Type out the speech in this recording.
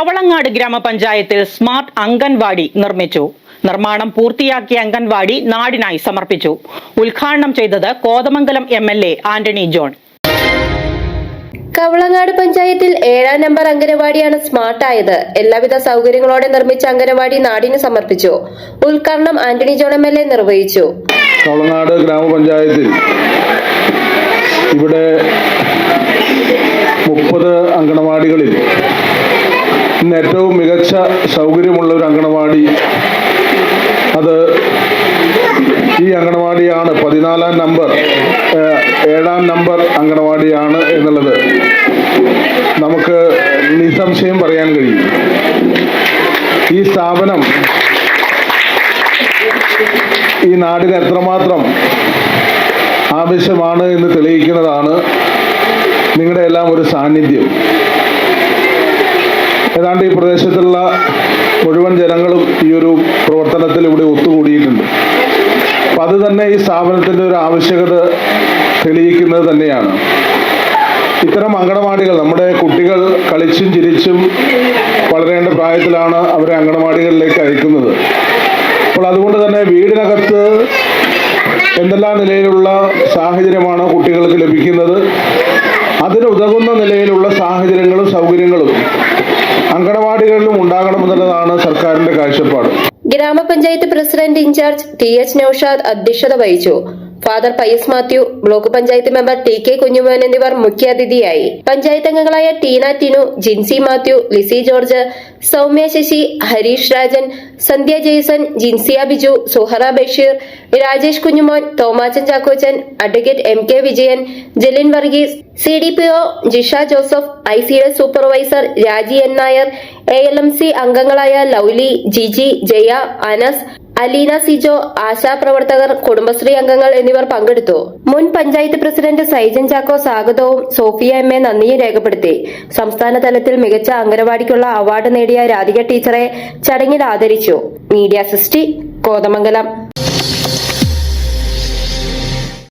കവളങ്ങാട് ഗ്രാമപഞ്ചായത്തിൽ സ്മാർട്ട് അംഗൻവാടി നിർമ്മിച്ചു. നിർമ്മാണം പൂർത്തിയാക്കിയ അംഗൻവാടി നാടിനായി സമർപ്പിച്ചു. ഉദ്ഘാടനം ചെയ്തത് Kothamangalam M L A Antony John. Kavalangad പഞ്ചായത്തിൽ ഏഴാം നമ്പർ അംഗനവാടിയാണ് സ്മാർട്ടായത്. എല്ലാവിധ സൗകര്യങ്ങളോടെ നിർമ്മിച്ച അംഗനവാടി നാടിന് സമർപ്പിച്ചു. ഉദ്ഘാടനം Antony John M L A നിർവഹിച്ചു. കവളങ്ങാട് ഗ്രാമപഞ്ചായത്തിൽ ഇവിടെ മികച്ച സൗകര്യമുള്ള ഒരു അങ്കണവാടി അത് ഈ അങ്കണവാടിയാണ് പതിനാലാം നമ്പർ ഏഴാം നമ്പർ അങ്കണവാടിയാണ് എന്നുള്ളത്. നമുക്ക് നിസ്സംശയം പറയാൻ കഴിയും. ഈ സ്ഥാപനം ഈ നാടിന് എത്രമാത്രം ആവശ്യമാണ് എന്ന് തെളിയിക്കുന്നതാണ് നിങ്ങളുടെ എല്ലാം ഒരു സാന്നിധ്യം. ഏതാണ്ട് ഈ പ്രദേശത്തുള്ള മുഴുവൻ ജനങ്ങളും ഈ ഒരു പ്രവർത്തനത്തിൽ ഇവിടെ ഒത്തുകൂടിയിട്ടുണ്ട്. അപ്പം അത് തന്നെ ഈ സ്ഥാപനത്തിന്റെ ഒരു ആവശ്യകത തെളിയിക്കുന്നത് തന്നെയാണ്. ഇത്തരം അങ്കണവാടികൾ നമ്മുടെ കുട്ടികൾ കളിച്ചും ചിരിച്ചും വളരേണ്ട പ്രായത്തിലാണ് അവരെ അങ്കണവാടികളിലേക്ക് അയക്കുന്നത്. അപ്പോൾ അതുകൊണ്ട് തന്നെ വീടിനകത്ത് എന്തെല്ലാം നിലയിലുള്ള സാഹചര്യമാണ് കുട്ടികൾക്ക് ലഭിക്കുന്നത്? അങ്കണവാടികളിലും ഉണ്ടാകണമെന്നുള്ളതാണ് സർക്കാരിന്റെ കാഴ്ചപ്പാട്. ഗ്രാമപഞ്ചായത്ത് president in charge T H Noushad അധ്യക്ഷത വഹിച്ചു. Father Pious Mathew block panchayat member T K Kunjumon എന്നിവർ മുഖ്യാതിഥിയായി പഞ്ചായത്ത് അംഗങ്ങളായ Teena Tinu Jincy Mathew Lizy George Soumya Sasi Harish Rajan Sandhya Jaison Jinsiya Biju Suhara Basheer Rajesh Kunjumon Thomachan Chackochan advocate M K Vijayan Jalin Varghese C D P O Jisha Joseph I C S supervisor Raji N Nair A L M C അംഗങ്ങളായ ലൗലി ജിജി ജയ അനസ് അലീന സിജോ ആശാപ്രവർത്തകർ കുടുംബശ്രീ അംഗങ്ങൾ എന്നിവർ പങ്കെടുത്തു. മുൻ panchayat president Saijan Chacko സ്വാഗതവും Sophia M A നന്ദിയും രേഖപ്പെടുത്തി. സംസ്ഥാന തലത്തിൽ മികച്ച അംഗനവാടിക്കുള്ള അവാർഡ് നേടിയ രാധിക ടീച്ചറെ ചടങ്ങിൽ ആദരിച്ചു. മീഡിയ സിസ്റ്റി കോതമംഗലം.